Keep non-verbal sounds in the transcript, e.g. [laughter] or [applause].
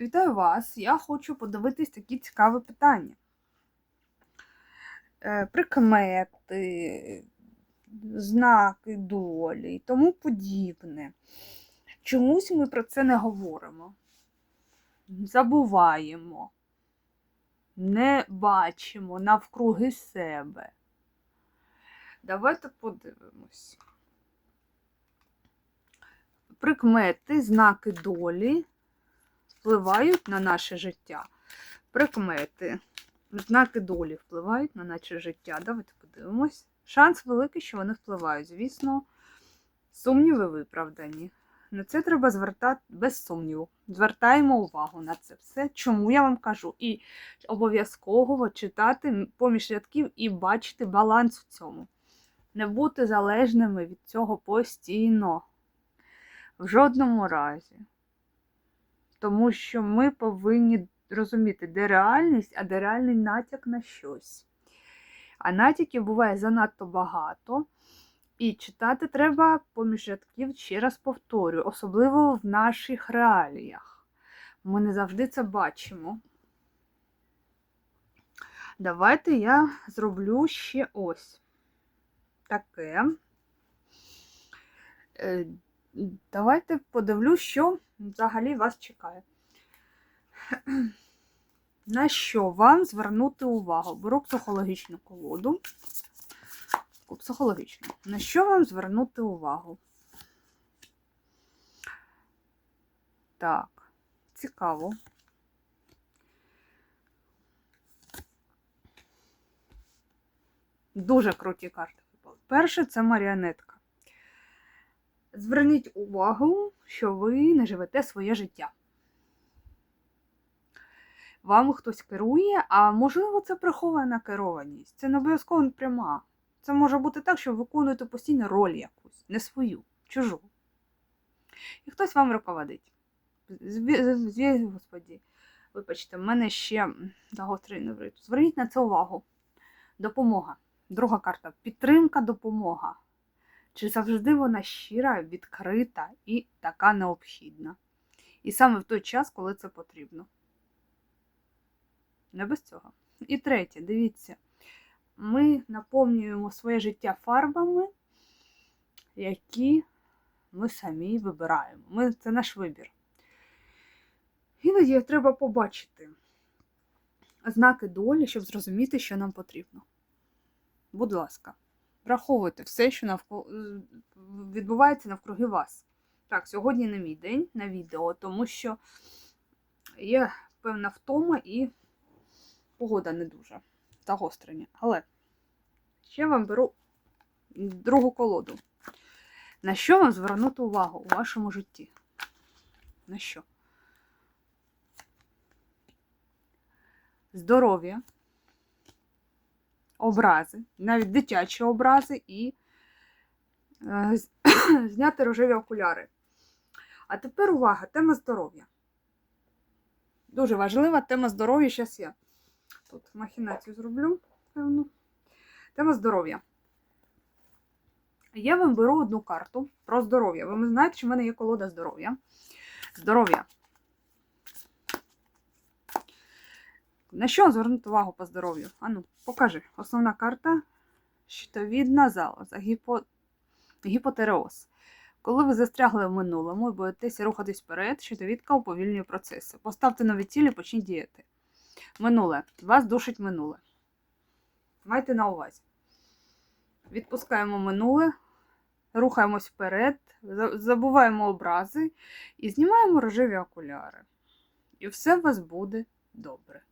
Вітаю вас! Я хочу подивитись такі цікаві питання. Е, Прикмети, знаки долі і тому подібне. Чомусь ми про це не говоримо. Забуваємо, не бачимо навкруги себе. Давайте подивимось. Прикмети, знаки долі впливають на наше життя. Прикмети, знаки долі впливають на наше життя. Давайте подивимось. Шанс великий, що вони впливають. Звісно, сумніви виправдані. На це треба звертати без сумніву. Звертаємо увагу на це все. Чому я вам кажу? І обов'язково читати поміж рядків і бачити баланс в цьому. Не бути залежними від цього постійно. В жодному разі. Тому що ми повинні розуміти, де реальність, а де реальний натяк на щось. А натяків буває занадто багато. І читати треба поміж рядків, ще раз повторюю, особливо в наших реаліях. Ми не завжди це бачимо. Давайте я зроблю ще ось таке. Давайте подивлюсь, що взагалі вас чекає. [clears throat] На що вам звернути увагу? Беру психологічну колоду. Таку Психологічну. На що вам звернути увагу? Так, цікаво. Дуже круті карти випали. Перше це маріонетка. Зверніть увагу, що ви не живете своє життя. Вам хтось керує, а можливо, це прихована керованість. Це не обов'язково пряма. Це може бути так, що ви виконуєте постійно роль якусь, не свою, чужу. І хтось вам руководить. Господі, вибачте, в мене ще загострий неврит. Зверніть на це увагу. Допомога. Друга карта підтримка, допомога. Чи завжди вона щира, відкрита і така необхідна? І саме в той час, коли це потрібно. Не без цього. І третє, дивіться, ми наповнюємо своє життя фарбами, які ми самі вибираємо. Ми, це наш вибір. Іноді треба побачити знаки долі, щоб зрозуміти, що нам потрібно. Будь ласка, враховуйте все, що навколо відбувається навкруги вас. Так, сьогодні не мій день на відео, тому що є певна втома і погода не дуже загострення. Але ще вам беру другу колоду. На що вам звернути увагу у вашому житті? На що? Здоров'я, образи, навіть дитячі образи і е, [coughs] зняти рожеві окуляри. А тепер увага, тема здоров'я. Дуже важлива тема здоров'я. Зараз я тут махінацію зроблю, певно. Тема здоров'я. Я вам беру одну карту про здоров'я. Ви знаєте, що в мене є колода здоров'я. Здоров'я. На що звернути увагу по здоров'ю? Ану, покажи. Основна карта щитовідна залоза, гіпо... гіпотереоз. Коли ви застрягли в минулому і боїтеся рухатись вперед, щитовідка уповільнює процеси. Поставте нові цілі, почніть діяти. Минуле. Вас душить минуле. Майте на увазі. Відпускаємо минуле, рухаємось вперед, забуваємо образи і знімаємо рожеві окуляри. І все у вас буде добре.